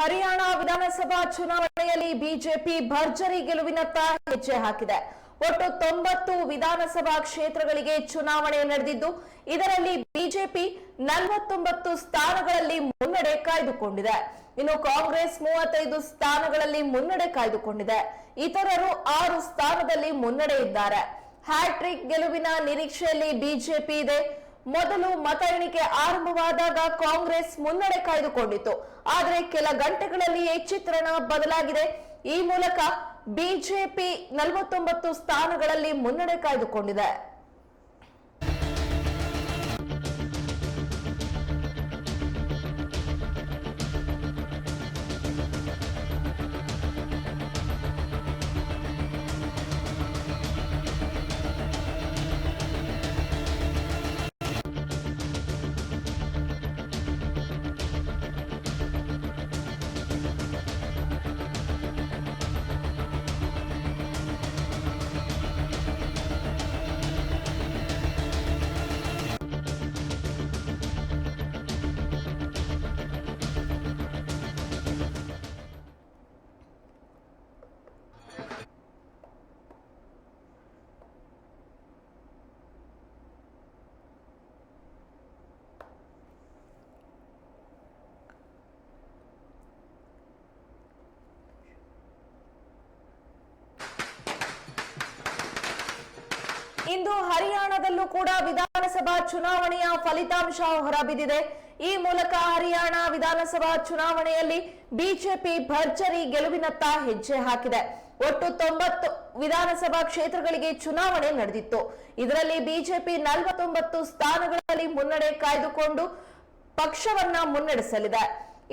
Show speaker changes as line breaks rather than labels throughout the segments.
ಹರಿಯಾಣ ವಿಧಾನಸಭಾ ಚುನಾವಣೆಯಲ್ಲಿ ಬಿಜೆಪಿ ಭರ್ಜರಿ ಗೆಲುವಿನತ್ತ ಹೆಜ್ಜೆ ಹಾಕಿದೆ. ಒಟ್ಟು ತೊಂಬತ್ತು ವಿಧಾನಸಭಾ ಕ್ಷೇತ್ರಗಳಿಗೆ ಚುನಾವಣೆ ನಡೆದಿದ್ದು, ಇದರಲ್ಲಿ ಬಿಜೆಪಿ ನಲವತ್ತೊಂಬತ್ತು ಸ್ಥಾನಗಳಲ್ಲಿ ಮುನ್ನಡೆ ಕಾಯ್ದುಕೊಂಡಿದೆ. ಇನ್ನು ಕಾಂಗ್ರೆಸ್ ಮೂವತ್ತೈದು ಸ್ಥಾನಗಳಲ್ಲಿ ಮುನ್ನಡೆ ಕಾಯ್ದುಕೊಂಡಿದೆ. ಇತರರು ಆರು ಸ್ಥಾನದಲ್ಲಿ ಮುನ್ನಡೆ ಇದ್ದಾರೆ. ಹ್ಯಾಟ್ರಿಕ್ ಗೆಲುವಿನ ನಿರೀಕ್ಷೆಯಲ್ಲಿ ಬಿಜೆಪಿ ಇದೆ. ಮೊದಲು ಮತ ಎಣಿಕೆ ಆರಂಭವಾದಾಗ ಕಾಂಗ್ರೆಸ್ ಮುನ್ನಡೆ ಕಾಯ್ದುಕೊಂಡಿತ್ತು. ಆದರೆ ಕೆಲ ಗಂಟೆಗಳಲ್ಲಿಯೇ ಚಿತ್ರಣ ಬದಲಾಗಿದೆ. ಈ ಮೂಲಕ ಬಿಜೆಪಿ ನಲವತ್ತೊಂಬತ್ತು ಸ್ಥಾನಗಳಲ್ಲಿ ಮುನ್ನಡೆ ಕಾಯ್ದುಕೊಂಡಿದೆ. ಇಂದು ಹರಿಯಾಣದಲ್ಲೂ ಕೂಡ ವಿಧಾನಸಭಾ ಚುನಾವಣೆಯ ಫಲಿತಾಂಶ ಹೊರಬಿದ್ದಿದೆ. ಈ ಮೂಲಕ ಹರಿಯಾಣ ವಿಧಾನಸಭಾ ಚುನಾವಣೆಯಲ್ಲಿ ಬಿಜೆಪಿ ಭರ್ಜರಿ ಗೆಲುವಿನತ್ತ ಹೆಜ್ಜೆ ಹಾಕಿದೆ. ಒಟ್ಟು ತೊಂಬತ್ತು ವಿಧಾನಸಭಾ ಕ್ಷೇತ್ರಗಳಿಗೆ ಚುನಾವಣೆ ನಡೆದಿತ್ತು. ಇದರಲ್ಲಿ ಬಿಜೆಪಿ ನಲವತ್ತೊಂಬತ್ತು ಸ್ಥಾನಗಳಲ್ಲಿ ಮುನ್ನಡೆ ಕಾಯ್ದುಕೊಂಡು ಪಕ್ಷವನ್ನ ಮುನ್ನಡೆಸಲಿದೆ.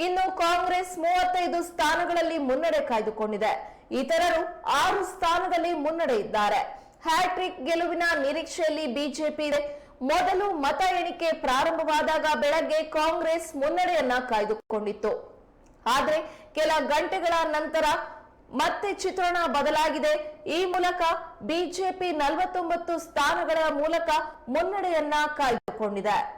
ಇನ್ನು ಕಾಂಗ್ರೆಸ್ ಮೂವತ್ತೈದು ಸ್ಥಾನಗಳಲ್ಲಿ ಮುನ್ನಡೆ ಕಾಯ್ದುಕೊಂಡಿದೆ. ಇತರರು ಆರು ಸ್ಥಾನದಲ್ಲಿ ಮುನ್ನಡೆ ಇದ್ದಾರೆ. ಹ್ಯಾಟ್ರಿಕ್ ಗೆಲುವಿನ ನಿರೀಕ್ಷೆಯಲ್ಲಿ ಬಿಜೆಪಿ ಇದೆ. ಮೊದಲು ಮತ ಎಣಿಕೆ ಪ್ರಾರಂಭವಾದಾಗ ಬೆಳಗ್ಗೆ ಕಾಂಗ್ರೆಸ್ ಮುನ್ನಡೆಯನ್ನ ಕಾಯ್ದುಕೊಂಡಿತ್ತು. ಆದ್ರೆ ಕೆಲ ಗಂಟೆಗಳ ನಂತರ ಮತ್ತೆ ಚಿತ್ರಣ ಬದಲಾಗಿದೆ. ಈ ಮೂಲಕ ಬಿಜೆಪಿ ನಲವತ್ತೊಂಬತ್ತು ಸ್ಥಾನಗಳ ಮೂಲಕ ಮುನ್ನಡೆಯನ್ನ ಕಾಯ್ದುಕೊಂಡಿದೆ.